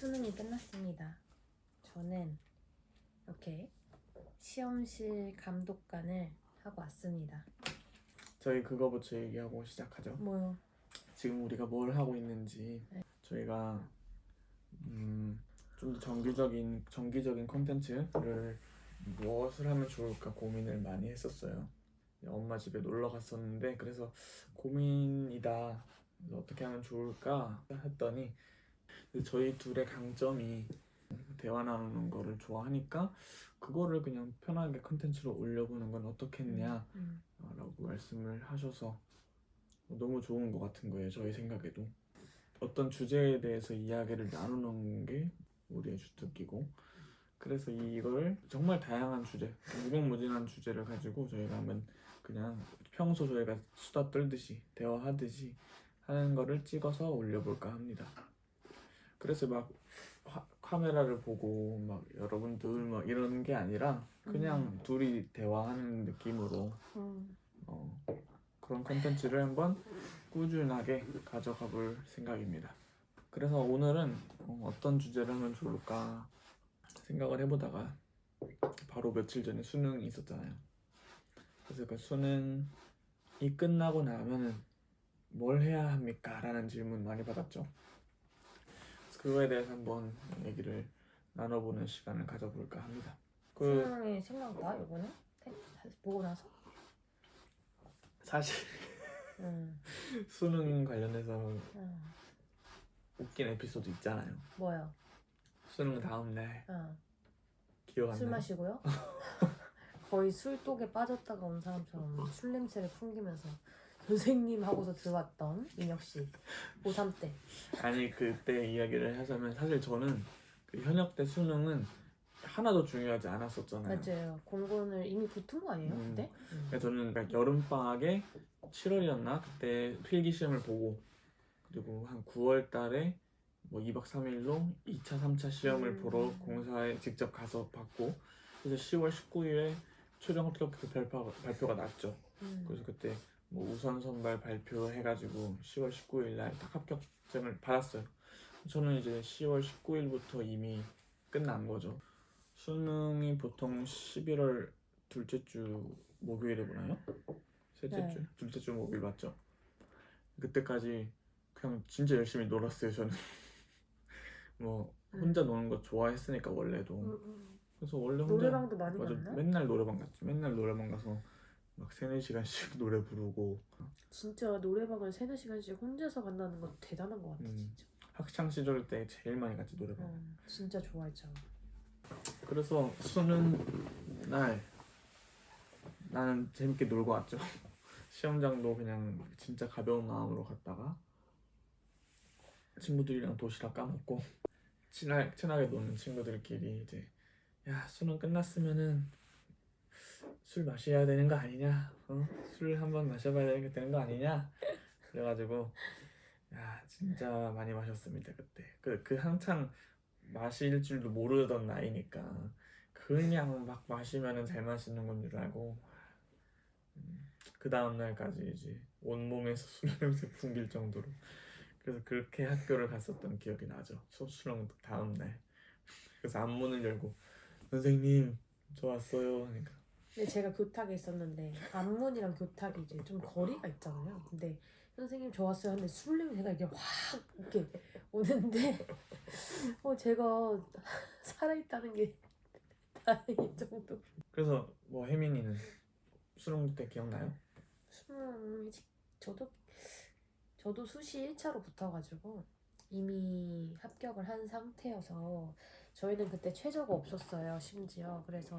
수능이 끝났습니다. 저는 이렇게 시험실 감독관을 하고 왔습니다. 저희 그거부터 얘기하고 시작하죠. 뭐요? 지금 우리가 뭘 하고 있는지 네. 저희가 음, 좀 더 정기적인 정기적인 콘텐츠를 무엇을 하면 좋을까 고민을 많이 했었어요. 엄마 집에 놀러 갔었는데 그래서 고민이다. 어떻게 하면 좋을까 했더니 저희 둘의 강점이 대화 나누는 거를 좋아하니까 그거를 그냥 편하게 콘텐츠로 올려보는 건 어떻겠냐 음, 라고 말씀을 하셔서 너무 좋은 것 같은 거예요 저희 생각에도. 어떤 주제에 대해서 이야기를 나누는 게 우리의 주특기고. 그래서 이걸 정말 다양한 주제 무궁무진한 주제를 가지고 저희가 한번 그냥 평소 저희가 수다 떨듯이 대화하듯이 하는 거를 찍어서 올려볼까 합니다 그래서 막 화- 카메라를 보고 막 여러분들 막 이런 게 아니라 그냥 둘이 대화하는 느낌으로 음, 어, 그런 컨텐츠를 한번 꾸준하게 가져가 볼 생각입니다. 그래서 오늘은 어, 떤 주제를 하면 좋을까 생각을 해보다가 바로 며칠 전에 수능이 있었잖아요. 그래서 그 수능이 끝나고 나면은 뭘 해야 합니까? 라는 질문 많이 받았죠. 그거에 대해서 한번 얘기를 나눠보는 시간을 가져볼까 합니다. 그 수능이 생각나 이번에 태- 보고 나서? 사실 음, 수능 관련해서 음, 웃긴 에피소드 있잖아요. 뭐요? 수능 다음 날 어, 기억 안 술 나요? 마시고요? 거의 술독에 빠졌다가 온 사람처럼 술 냄새를 풍기면서 선생님 하고서 들어왔던 민혁 씨 고3 때. 아니 그때 이야기를 하자면 사실 저는 그 현역 때 수능은 하나도 중요하지 않았었잖아요. 맞아요. 공군을 이미 붙은 거 아니에요? 음. 그때? 음. 그러니까 저는 그러니까 여름 방학에 7월이었나 그때 필기 시험을 보고 그리고 한 9월 달에 뭐 2박 3일로 2차, 3차 시험을 음. 보러 공사에 직접 가서 받고 그래서 10월 19일에 최종 합격 그 발표, 발표가 났죠. 음. 그래서 그때 뭐 우선 선발 발표해가지고 10월 19일 날 딱 합격증을 받았어요. 저는 이제 10월 19일부터 이미 끝난 거죠. 수능이 보통 11월 둘째 주 목요일에 보나요? 셋째 네. 주? 둘째 주 목요일 맞죠? 그때까지 그냥 진짜 열심히 놀았어요 저는. 뭐 혼자 노는 거 좋아했으니까 원래도. 음, 음. 그래서 원래 혼자 노래방도 많이 맞아 갔나? 맨날 노래방 갔지. 맨날 노래방 가서 막 세네 시간씩 노래 부르고 진짜 노래방을 세네 시간씩 혼자서 간다는 건 대단한 것 같아 음. 진짜. 학창 시절 때 제일 많이 갔지 노래방. 어, 진짜 좋아했잖아. 그래서 수능 날 나는 재밌게 놀고 왔죠. 시험장도 그냥 진짜 가벼운 마음으로 갔다가 친구들이랑 도시락 까먹고 친하, 친하게 노는 친구들끼리 이제 야 수능 끝났으면은 술 마셔야 되는 거 아니냐? 어? 술 한번 마셔봐야 되는 거 아니냐? 그래가지고 야 진짜 많이 마셨습니다 그때. 그, 그 한창 마실 줄도 모르던 나이니까. 그냥 막 마시면은 잘 마시는 건 줄 알고. 음, 그 다음 날까지 이제 온몸에서 술 냄새 풍길 정도로. 그래서 그렇게 학교를 갔었던 기억이 나죠. 수- 수능 다음 날. 그래서 안문을 열고 선생님 저 왔어요. 하니까 근데 제가 교탁에 있었는데 안문이랑 교탁이 이제 좀 거리가 있잖아요. 근데 선생님 좋았어요 하는데 술 냄새가 이게 확 이렇게 오는데 어 제가 살아있다는 게 다행일 정도. 그래서 뭐 혜민이는 수능 때 기억나요? 수능 저도 저도 수시 1차로 붙어가지고 이미 합격을 한 상태여서 저희는 그때 최저가 없었어요 심지어 그래서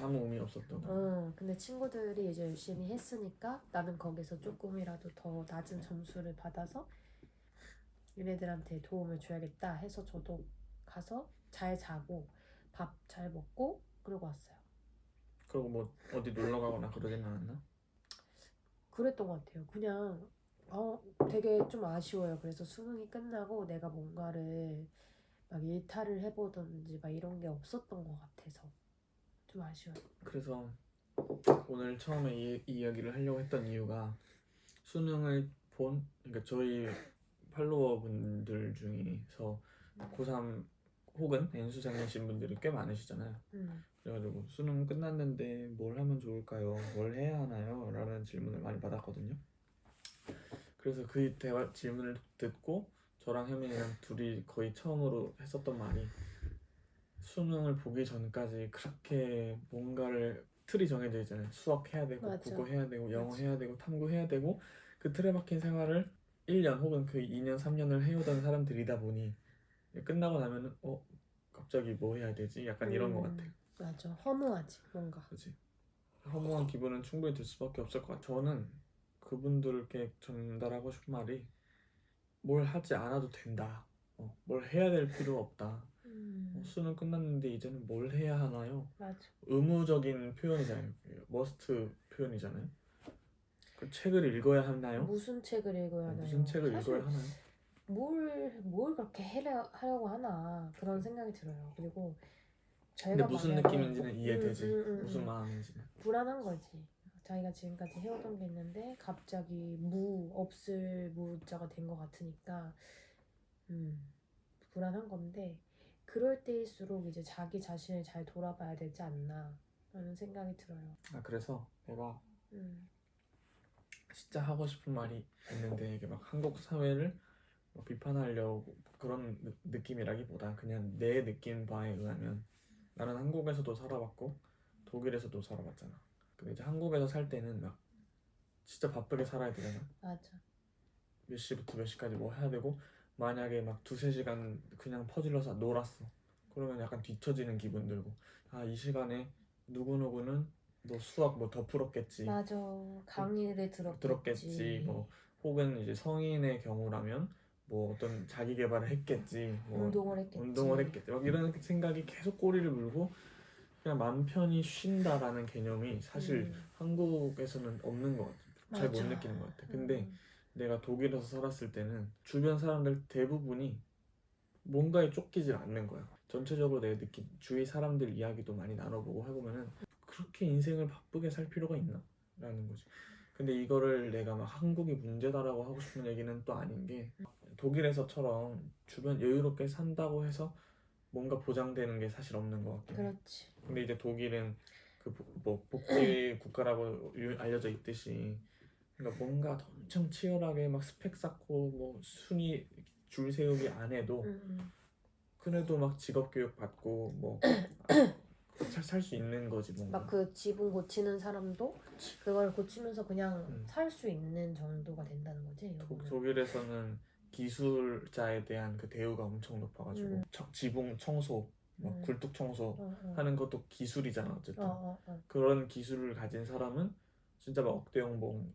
아무 의미 없었던 거 응, 근데 친구들이 이제 열심히 했으니까 나는 거기서 조금이라도 더 낮은 점수를 받아서 얘네들한테 도움을 줘야겠다 해서 저도 가서 잘 자고 밥 잘 먹고 그러고 왔어요. 그리고 뭐 어디 놀러 가거나 그러진 않았나? 그랬던 것 같아요. 그냥 어 되게 좀 아쉬워요. 그래서 수능이 끝나고 내가 뭔가를 막 일탈을 해보든지 막 이런 게 없었던 것 같아서 좀 아쉬워요. 그래서 오늘 처음에 이, 이 이야기를 하려고 했던 이유가 수능을 본 그러니까 저희 팔로워 분들 중에서 고3 혹은 N수생이신 분들이 꽤 많으시잖아요. 음. 그래가지고 수능 끝났는데 뭘 하면 좋을까요? 뭘 해야 하나요? 라는 질문을 많이 받았거든요. 그래서 그 대화 질문을 듣고 저랑 혜민이랑 둘이 거의 처음으로 했었던 말이 수능을 보기 전까지 그렇게 뭔가를 틀이 정해져 있잖아요. 수학 해야 되고 맞아. 국어 해야 되고 영어 맞아. 해야 되고 탐구 해야 되고 그 틀에 박힌 생활을 1년 혹은 그 2년 3년을 해오던 사람들이다 보니 끝나고 나면은 어 갑자기 뭐 해야 되지? 약간 이런 것 음, 같아. 맞아. 허무하지 뭔가. 그지 허무한 기분은 충분히 들 수밖에 없을 것 같아. 저는 그분들께 전달하고 싶은 말이 뭘 하지 않아도 된다. 어, 뭘 해야 될 필요 없다. 음. 어, 수능 끝났는데 이제는 뭘 해야 하나요? 맞아. 의무적인 표현이잖아요. 머스트 표현이잖아요. 그 책을 읽어야 하나요? 무슨 책을 읽어야 하나요? 무슨 책을 사실 읽어야 하나요? 뭘, 뭘 그렇게 해려, 하려고 하나 그런 생각이 들어요. 그리고 저희가 근데 무슨 만약에 느낌인지는 이해되지. 음, 음, 음, 무슨 음. 마음인지는. 불안한 거지. 자기가 지금까지 해오던 게 있는데 갑자기 무 없을 무자가 된 것 같으니까 음 불안한 건데 그럴 때일수록 이제 자기 자신을 잘 돌아봐야 되지 않나 라는 생각이 들어요. 아 그래서 내가 음, 진짜 하고 싶은 말이 있는데 이게 막 한국 사회를 뭐 비판하려고 그런 느, 느낌이라기보다 그냥 내 느낀 바에 의하면 나는 한국에서도 살아봤고 독일에서도 살아봤잖아. 이제 한국에서 살 때는 막 진짜 바쁘게 살아야 되잖아. 맞아. 몇 시부터 몇 시까지 뭐 해야 되고 만약에 막 두세 시간 그냥 퍼질러서 놀았어. 그러면 약간 뒤처지는 기분 들고 아 이 시간에 누구누구는 뭐 수학 뭐 더 풀었겠지. 맞아. 강의를 들었겠지. 들었겠지 뭐 혹은 이제 성인의 경우라면 뭐 어떤 자기 개발을 했겠지 뭐 운동을 했겠지. 운동을 했겠지 막 이런 생각이 계속 꼬리를 물고 그냥 맘 편히 쉰다라는 개념이 사실 음, 한국에서는 없는 것 같아 잘 못. 느끼는 것 같아 근데 음, 내가 독일에서 살았을 때는 주변 사람들 대부분이 뭔가에 쫓기질 않는 거야 전체적으로 내가 느낀 주위 사람들 이야기도 많이 나눠보고 해보면은 그렇게 인생을 바쁘게 살 필요가 있나? 라는 거지. 근데 이거를 내가 막 한국이 문제다라고 하고 싶은 얘기는 또 아닌 게 독일에서처럼 주변 여유롭게 산다고 해서 뭔가 보장되는 게 사실 없는 것해 그렇지. 근데 이제 독일은 그 뭐 복지 국가라고 유- 알려져 있듯이 그러니까 뭔가 더 엄청 치열하게 막 스펙 쌓고 뭐 순위 줄 세우기 안 해도 음, 음. 그래도 막 직업 교육 받고 뭐 살수 있는 거지 뭔가 막그 지붕 고치는 사람도 그걸 고치면서 그냥 음. 살 수 있는 정도가 된다는 거지. 독. 독일에서는 기술자에 대한 그 대우가 엄청 높아가지고 음. 청- 지붕 청소 뭐 음. 굴뚝 청소 어, 어. 하는 것도 기술이잖아 어쨌든 어, 어, 어. 그런 기술을 가진 사람은 진짜 막 억대 연봉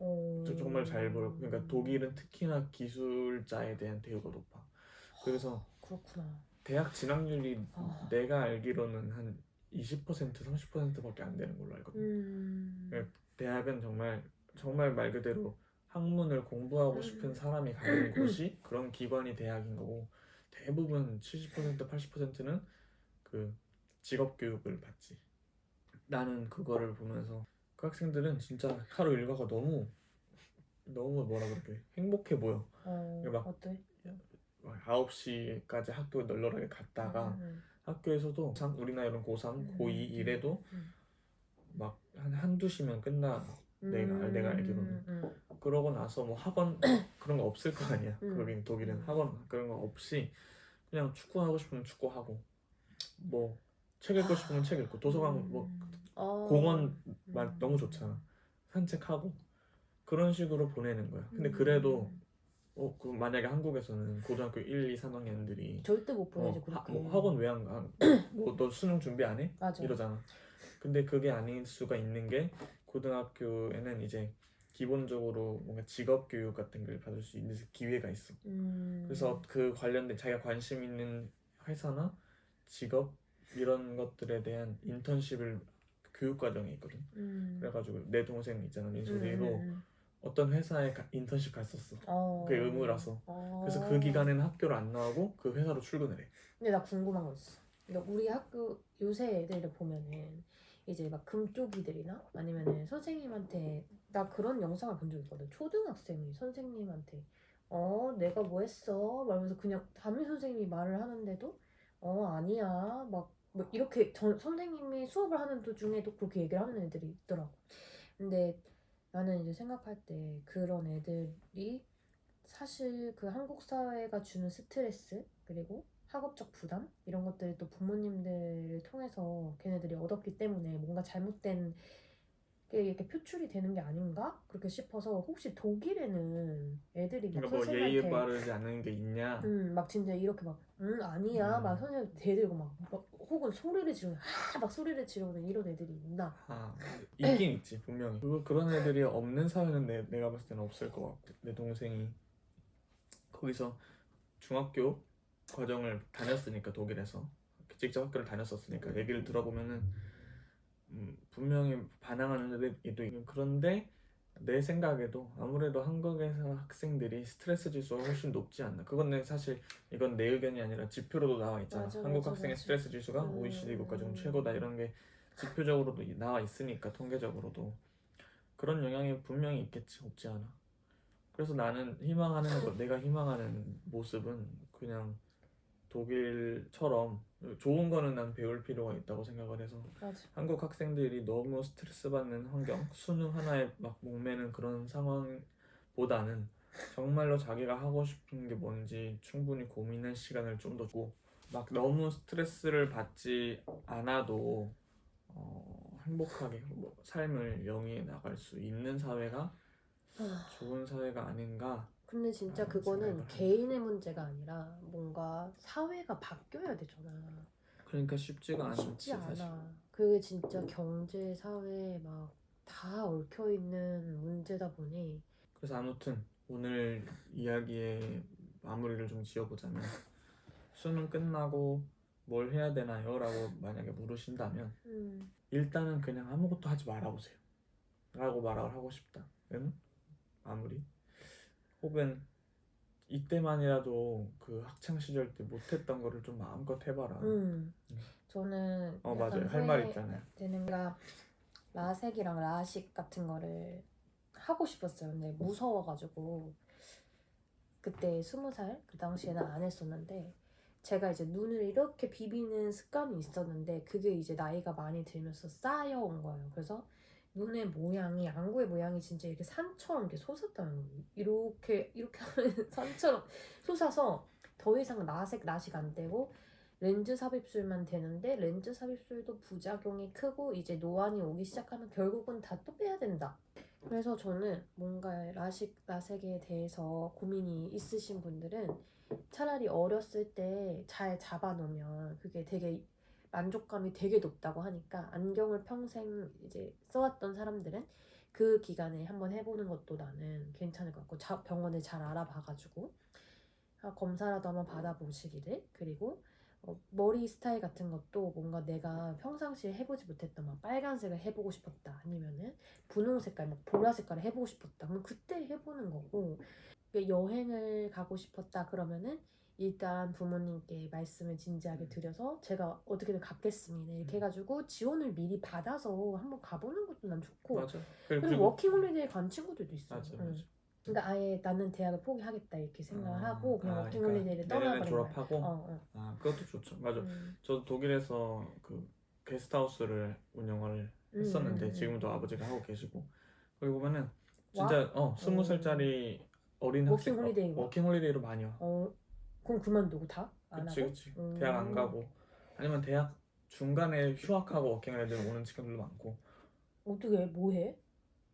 어. 저- 정말 잘 벌어. 그러니까 독일은 특히나 기술자에 대한 대우가 높아. 그래서 그렇구나. 대학 진학률이 아. 내가 알기로는 한 20% 30%밖에 안 되는 걸로 알거든. 음. 네. 대학은 정말 정말 말 그대로 학문을 공부하고 싶은 음. 사람이 가는 곳이 그런 기관이 대학인 거고 대부분 70% 80%는 그 직업 교육을 받지. 나는 그거를 보면서 그 학생들은 진짜 하루 일과가 너무 너무 뭐라 그럴게 행복해 보여. 어. 막- 어때? 9시까지 학교 널널하게 갔다가 음, 학교에서도 상- 우리 나이로는 고3, 음, 고2 음, 이래도 음. 막한 한두 시면 끝나. 내가- 음, 내가 알기로는. 음, 음. 그러고 나서 뭐 학원 그런 거 없을 거 아니야. 음. 거긴 독일은 음. 학원 그런 거 없이 그냥 축구 하고 싶으면 축구 하고 뭐 책 읽고 싶으면 책 읽고 도서관 뭐 음. 어. 공원만 음. 너무 좋잖아. 산책하고 그런 식으로 보내는 거야. 근데 음. 그래도 어, 그 만약에 한국에서는 고등학교 1, 2, 3학년들이 절대 못 보내지 어, 하. 뭐 학원 왜 안 가? 뭐너 수능 준비 안 해? 맞아. 이러잖아. 근데 그게 아닐 수가 있는 게 고등학교에는 이제 기본적으로 뭔가 직업 교육 같은 걸 받을 수 있는 기회가 있어. 음. 그래서 그 관련된 자기가 관심 있는 회사나 직업 이런 것들에 대한 인턴십을 교육 과정에 있거든. 음. 그래가지고 내 동생 있잖아 민솔이도 음, 음. 어떤 회사에 가- 인턴십 갔었어. 어. 그게 의무라서. 어. 그래서 그 기간에는 학교를 안 나오고 그 회사로 출근을 해. 근데 나 궁금한 거 있어. 그러니까 우리 학교 요새 애들을 보면은 이제 막 금쪽이들이나 아니면은 선생님한테 나 그런 영상을 본 적 있거든. 초등학생이 선생님한테 어 내가 뭐 했어? 말면서 그냥 담임 선생님이 말을 하는데도 어 아니야. 막 뭐 이렇게 전 선생님이 수업을 하는 도중에도 그렇게 얘기를 하는 애들이 있더라고. 근데 나는 이제 생각할 때 그런 애들이 사실 그 한국 사회가 주는 스트레스 그리고 학업적 부담 이런 것들을 또 부모님들을 통해서 걔네들이 얻었기 때문에 뭔가 잘못된 게 이렇게 표출이 되는 게 아닌가 그렇게 싶어서 혹시 독일에는 애들이 막 그러니까 뭐 예의에 선생님한테 바르지 않는 게 있냐? 음, 막 진짜 이렇게 막, 응, 아니야. 음. 막 선생님 대들고 막, 막 혹은 소리를 지르고, 아, 막 소리를 지르는 이런 애들이 있나. 아 있긴 있지 분명히. 그리고 그런 애들이 없는 사회는 내, 내가 봤을 때는 없을 것 같아. 내 동생이 거기서 중학교 과정을 다녔으니까 독일에서 직접 학교를 다녔었으니까 얘기를 들어보면은 음, 분명히 반항하는 애도 있고 그런데 내 생각에도 아무래도 한국에서 학생들이 스트레스 지수가 훨씬 높지 않나. 그건 내 사실 이건 내 의견이 아니라 지표로도 나와 있잖아. 맞아, 한국 맞아, 학생의 맞아. 스트레스 지수가 음. OECD 국가 중 최고다 이런 게 지표적으로도 이- 나와 있으니까 통계적으로도 그런 영향이 분명히 있겠지 없지 않아. 그래서 나는 희망하는 거 내가 희망하는 모습은 그냥 독일처럼 좋은 거는 난 배울 필요가 있다고 생각을 해서 맞아. 한국 학생들이 너무 스트레스 받는 환경, 수능 하나에 막 목매는 그런 상황보다는 정말로 자기가 하고 싶은 게 뭔지 충분히 고민할 시간을 좀 더 주고 막 너무 스트레스를 받지 않아도 어, 행복하게 뭐 삶을 영위해 나갈 수 있는 사회가 아, 좋은 사회가 아닌가 근데 진짜 아, 그거는 개인의 문제가 아니라 뭔가 사회가 바뀌어야 되잖아. 그러니까 쉽지가 않지 쉽지 사실. 않아. 그게 진짜 경제, 사회 막 다 얽혀 있는 문제다 보니 그래서 아무튼 오늘 이야기의 마무리를 좀 지어보자면 수능 끝나고 뭘 해야 되나요? 라고 만약에 물으신다면 음, 일단은 그냥 아무것도 하지 말아보세요 라고 말을 하고 싶다 는 마무리 혹은 이때만이라도 그 학창 시절 때 못했던 거를 좀 마음껏 해봐라 음. 음. 저는 어 맞아요 할 말 있잖아요 되는 가 라섹이랑 라식 같은 거를 하고 싶었어요. 근데 무서워가지고 그때 스무 살 그 당시에는 안 했었는데 제가 이제 눈을 이렇게 비비는 습관이 있었는데 그게 이제 나이가 많이 들면서 쌓여온 거예요. 그래서 눈의 모양이 안구의 모양이 진짜 이렇게 산처럼 이렇게 솟았다는 거예요. 이렇게 이렇게 하면 산처럼 솟아서 더 이상 라섹 라식 안 되고 렌즈 삽입술만 되는데 렌즈 삽입술도 부작용이 크고 이제 노안이 오기 시작하면 결국은 다 또 빼야 된다. 그래서 저는 뭔가 라식 라섹에 대해서 고민이 있으신 분들은 차라리 어렸을 때 잘 잡아놓으면 그게 되게 만족감이 되게 높다고 하니까 안경을 평생 이제 써왔던 사람들은 그 기간에 한번 해보는 것도 나는 괜찮을 것 같고 자- 병원을 잘 알아봐가지고 아, 검사라도 한번 받아보시기를. 그리고 어, 머리 스타일 같은 것도 뭔가 내가 평상시에 해보지 못했던 막 빨간색을 해보고 싶었다 아니면은 분홍 색깔, 막 보라 색깔을 해보고 싶었다. 그럼 그때 해보는 거고 여행을 가고 싶었다 그러면은 일단 부모님께 말씀을 진지하게 드려서 제가 어떻게든 갚겠습니다 이렇게 음. 해가지고 지원을 미리 받아서 한번 가보는 것도 난 좋고 맞아 그리고, 그리고 워킹홀리데이 간 친구들도 있어 맞아 응. 맞아 그러니까 아예 나는 대학을 포기하겠다 이렇게 생각을 아, 하고 그냥 아, 워킹홀리데이를 그러니까 떠나버린 졸업하고 어, 어. 아 그것도 좋죠 맞아 음. 저도 독일에서 그 게스트하우스를 운영을 했었는데 음, 음, 음. 지금도 아버지가 하고 계시고 거기 보면은 진짜 어 스무 어. 살짜리 어린 학생? 어, 워킹 홀리데이로 많이 와. 어, 그럼 그만두고 다? 안 그치 하고? 그치. 음. 대학 안 가고 아니면 대학 중간에 휴학하고 워킹 홀리데이 오는 친구들도 많고 어떻게 뭐해?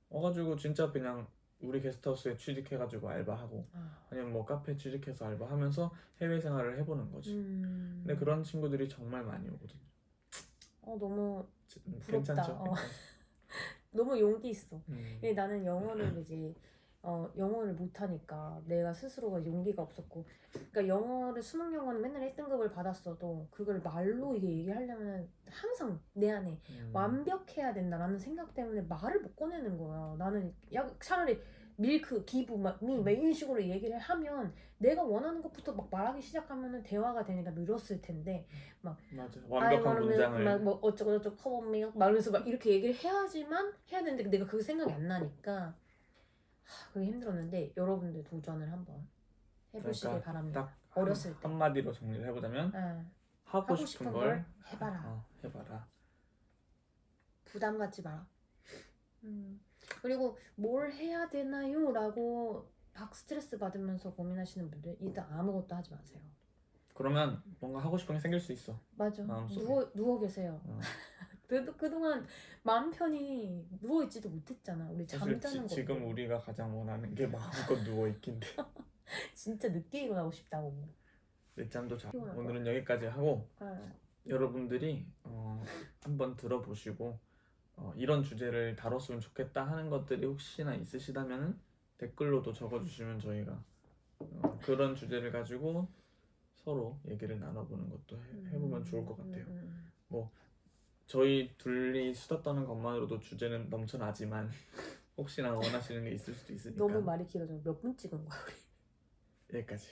와가지고 진짜 그냥 우리 게스트하우스에 취직해가지고 알바하고 아, 아니면 뭐 카페 취직해서 알바하면서 해외 생활을 해보는 거지. 음. 근데 그런 친구들이 정말 많이 오거든. 어 너무 지- 음, 부럽다. 괜찮죠? 어. 너무 용기 있어. 음. 근데 나는 영어를 이제 어 영어를 못하니까 내가 스스로가 용기가 없었고, 그러니까 영어를 수능 영어는 맨날 1등급을 받았어도 그걸 말로 이게 얘기하려면 항상 내 안에 음. 완벽해야 된다라는 생각 때문에 말을 못 꺼내는 거야. 나는 야, 차라리 밀크, 기부, 막, 미, 막 이런 식으로 얘기를 하면 내가 원하는 것부터 막 말하기 시작하면은 대화가 되니까 늘었을 텐데 맞아. I 완벽한 문장을 막, 뭐 어쩌고 저쩌고 커버 밀크 말면서 막 이렇게 얘기를 해야지만 해야 되는데 내가 그 생각이 안 나니까 하, 그게 힘들었는데 여러분들 도전을 한번 해보시길 그러니까 바랍니다. 딱 어렸을 때. 한, 마디로 정리를 해보자면 예, 하고, 싶은, 걸, 걸 해봐라. 어, 해봐라. 부담 갖지 마라. 음. 그리고 뭘 해야 되나요?라고 막 스트레스 받으면서 고민하시는 분들 일단 아무것도 하지 마세요. 그러면 뭔가 하고 싶은 게 생길 수 있어. 맞아. 마음속에. 누워 누워 계세요. 어. 그래도 그동안 마음 편히 누워 있지도 못했잖아. 우리 사실 잠자는 지, 거. 지금 우리가 가장 원하는 게 마음껏 누워 있긴데 진짜 늦게 일어나고 싶다고. 늦잠도 자. 오늘은 여기까지 하고 아, 여러분들이 어, 한번 들어보시고 어, 이런 주제를 다뤘으면 좋겠다 하는 것들이 혹시나 있으시다면 댓글로도 적어주시면 저희가 어, 그런 주제를 가지고 서로 얘기를 나눠보는 것도 해, 해보면 좋을 것 같아요. 음, 음, 저희 둘이 수다 떠는 것만으로도 주제는 넘쳐나지만 혹시나 원하시는 게 있을 수도 있으니까 너무 말이 길어져. 몇 분 찍은 거야 우리? 여기까지.